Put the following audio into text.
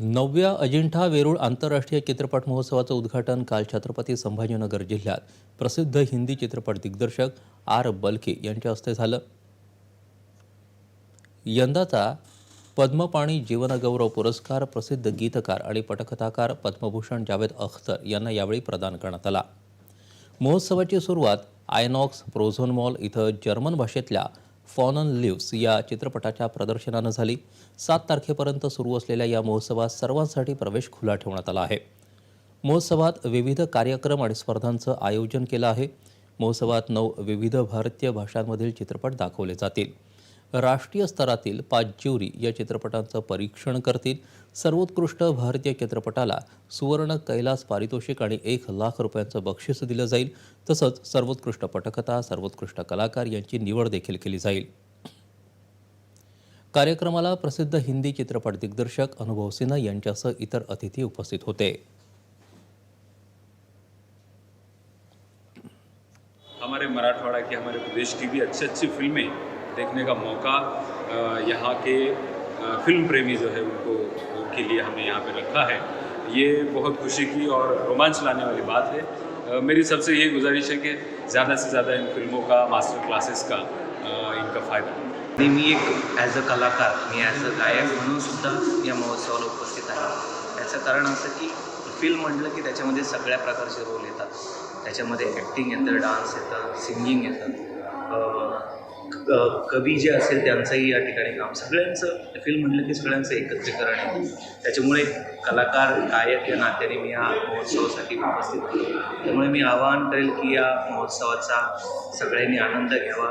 नवव्या अजिंठा वेरूळ आंतरराष्ट्रीय चित्रपट महोत्सवाचं उद्घाटन काल छत्रपती संभाजीनगर जिल्ह्यात. प्रसिद्ध हिंदी चित्रपट दिग्दर्शक आर बलके यांच्या हस्ते झालं. यंदाचा पद्मपाणी जीवनगौरव पुरस्कार प्रसिद्ध गीतकार आणि पटकथाकार पद्मभूषण जावेद अख्तर यांना यावेळी प्रदान करण्यात आला. महोत्सवाची सुरुवात आयनॉक्स प्रोझोन मॉल इथं जर्मन भाषेतल्या फॉनन लिव्स या चित्रपटाच्या प्रदर्शनानं झाली. सात तारखेपर्यंत सुरू असलेल्या या महोत्सवात सर्वांसाठी प्रवेश खुला ठेवण्यात आला आहे. महोत्सवात विविध कार्यक्रम आणि स्पर्धांचं आयोजन केलं आहे. महोत्सवात नऊ विविध भारतीय भाषांमधील चित्रपट दाखवले जातील. राष्ट्रीय स्तरातील पाच ज्युरी या चित्रपटांचं परीक्षण करतील. सर्वोत्कृष्ट भारतीय चित्रपटाला सुवर्ण कैलास पारितोषिक आणि एक लाख रुपयांचं बक्षीस दिलं जाईल. तसंच सर्वोत्कृष्ट पटकथा सर्वोत्कृष्ट कलाकार यांची निवड देखील केली जाईल. कार्यक्रमाला प्रसिद्ध हिंदी चित्रपट दिग्दर्शक अनुभव सिन्हा यांच्यासह इतर अतिथी उपस्थित होते. हमारे मराठवाड़ा की हमारे प्रदेश की भी अच्छी अच्छी फिल्में देखने का मौका यहाँ के फ़िल्म प्रेमी जो है उनको, उनके लिए हमने यहाँ पे रखा है। ये बहुत खुशी की और रोमांच लाने वाली बात है। मेरी सबसे यही गुजारिश है कि ज़्यादा से ज़्यादा इन फ़िल्मों का मास्टर क्लासेस का इनका फ़ायदा। आणि मी एक ॲज अ कलाकार मी ॲज अ गायक म्हणून सुद्धा या महोत्सवाला उपस्थित आहे. त्याचं कारण असं की फ़िल्म म्हटलं की त्याच्यामध्ये सगळ्या प्रकारचे रोल येतात. त्याच्यामध्ये ॲक्टिंग येतं डान्स येतं सिंगिंग येतं. क- कवी जे असेल त्यांचंही या ठिकाणी काम. सगळ्यांचं फिल्म म्हटलं की सगळ्यांचं एकत्रीकरण आहे. त्याच्यामुळे कलाकार गायक या नात्याने मी या महोत्सवासाठी उपस्थित होतो त्यामुळे मी आवाहन करेल की या महोत्सवाचा सगळ्यांनी आनंद घ्यावा.